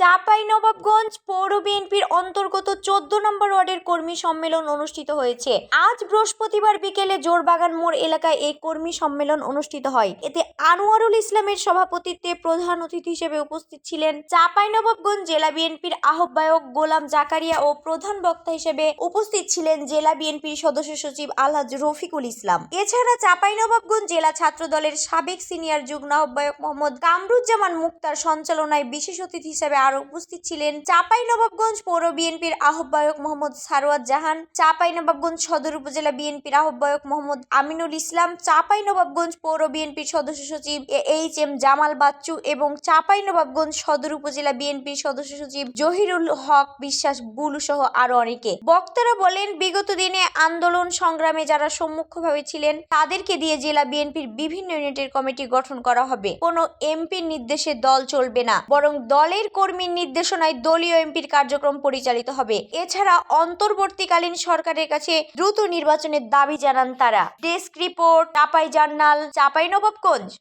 চাপাই নবাবগঞ্জ পৌর বিএনপির অন্তর্গত চোদ্দ নম্বর ওয়ার্ডের কর্মী সম্মেলন অনুষ্ঠিত হয়েছে। আজ বৃহস্পতিবার বিকেলে জোরবাগান মোড় এলাকায় এই কর্মী সম্মেলন অনুষ্ঠিত হয়। এতে আনোয়ারুল ইসলামের সভাপতিত্বে প্রধান অতিথি হিসেবে উপস্থিত ছিলেন চাপাই নবাবগঞ্জ জেলা বিএনপির আহ্বায়ক গোলাম জাকারিয়া ও প্রধান বক্তা হিসেবে উপস্থিত ছিলেন জেলা বিএনপির সদস্য সচিব আলহাজ রফিকুল ইসলাম। এছাড়া চাপাই নবাবগঞ্জ জেলা ছাত্র দলের সাবেক সিনিয়র যুগ্ম আহ্বায়ক মোহাম্মদ কামরুজ্জামান মুক্তার সঞ্চালনায় বিশেষ অতিথি হিসেবে আরও উপস্থিত ছিলেন চাপাই নবাবগঞ্জ পৌর বিএনপির আহ্বায়ক মোহাম্মদ সারওয়াত জাহান, চাপাই নবাবগঞ্জ সদর উপজেলা বিএনপির আহ্বায়ক মোহাম্মদ আমিনুল ইসলাম, চাপাই নবাবগঞ্জ পৌর বিএনপির সদস্য সচিব এইচ এম জামাল বাচ্চু এবং চাপাই নবাবগঞ্জ সদর উপজেলা বিএনপির সদস্য সচিব জহিরুল হক বিশ্বাস বুলু সহ আরও অনেকে। বক্তারা বলেন, বিগত দিনে আন্দোলন সংগ্রামে যারা সম্মুখভাবে ছিলেন, তাদেরকে দিয়ে জেলা বিএনপির বিভিন্ন ইউনিটের কমিটি গঠন করা হবে। কোনো এমপির নির্দেশে দল চলবে না, বরং দলের কর্মীর নির্দেশনায় দলীয় এমপির কার্যক্রম পরিচালিত হবে। এছাড়া অন্তর্বর্তীকালীন সরকারের কাছে দ্রুত নির্বাচনের দাবি জানান তারা। Desk report, Chapai journal, Chapai Nawabganj.